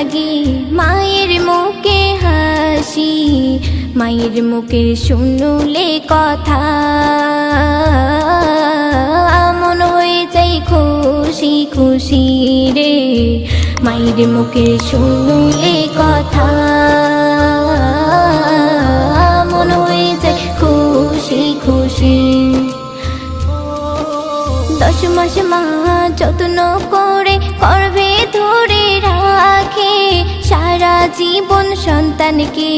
লাগে মায়ের মুখে হাসি, মায়ের মুখে শুনলে কথা। মন হয়ে যাই খুশি খুশি রে। মায়ের মুখে শুনলে কথা। মন হয়ে যায় খুশি খুশি। দশ মাস মা যত্ন জীবন সন্তানকে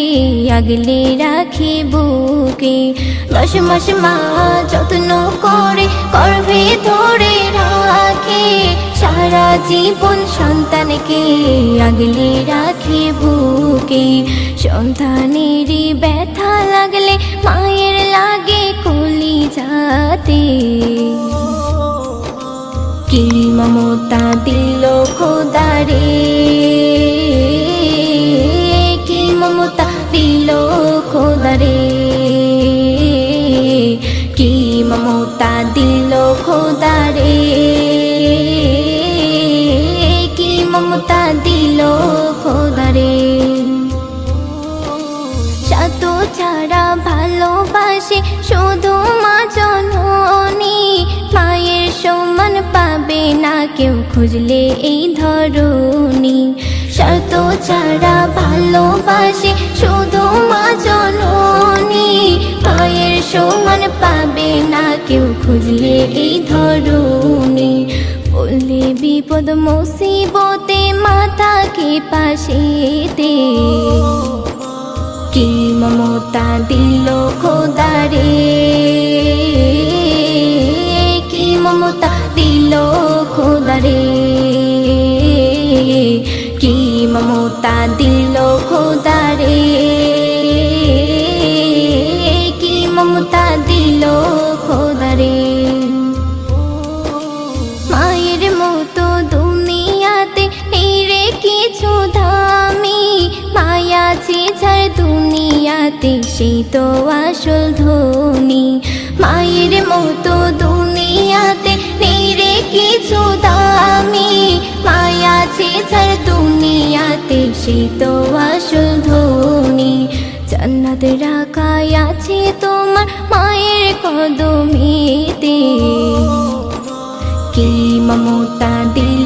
আগলে রাখি বুকে দশ মাস মা যত্ন করে করবে ধরে রাখে। সারা জীবন সন্তানকে আগলে রাখি বুকে সন্তানেরই ব্যথা লাগলে মায়ের লাগে কলি যাতে কি মমতা দিল খোদারে খোদারে কি মমতা দিল খোদারে কি মমতা দিল খোদারে সাত ছাড়া ভালোবাসে শুধু মা জননী মায়ের সমান পাবে না কেউ খুঁজলে এই ধরনী সাত ছাড়া ভালোবাসে শুধু সমান পাবে না কেউ খুঁজলে এই ধরনী বললে বিপদ মুসিবতে মাথাকে পাশেতে কি মমতা দিল খোদারে কি মমতা দিল খোদারে কি মমতা দিল খোদারে সেই তো আসল ধনী মায়ের মতো দুনিয়াতে নেই রে কিছু দামি। মায়া আছে যার দুনিয়াতে সেই তো আসল ধনী জান্নাত রাখাই আছে তোমার মায়ের কদমেতে। কি মমতা দিল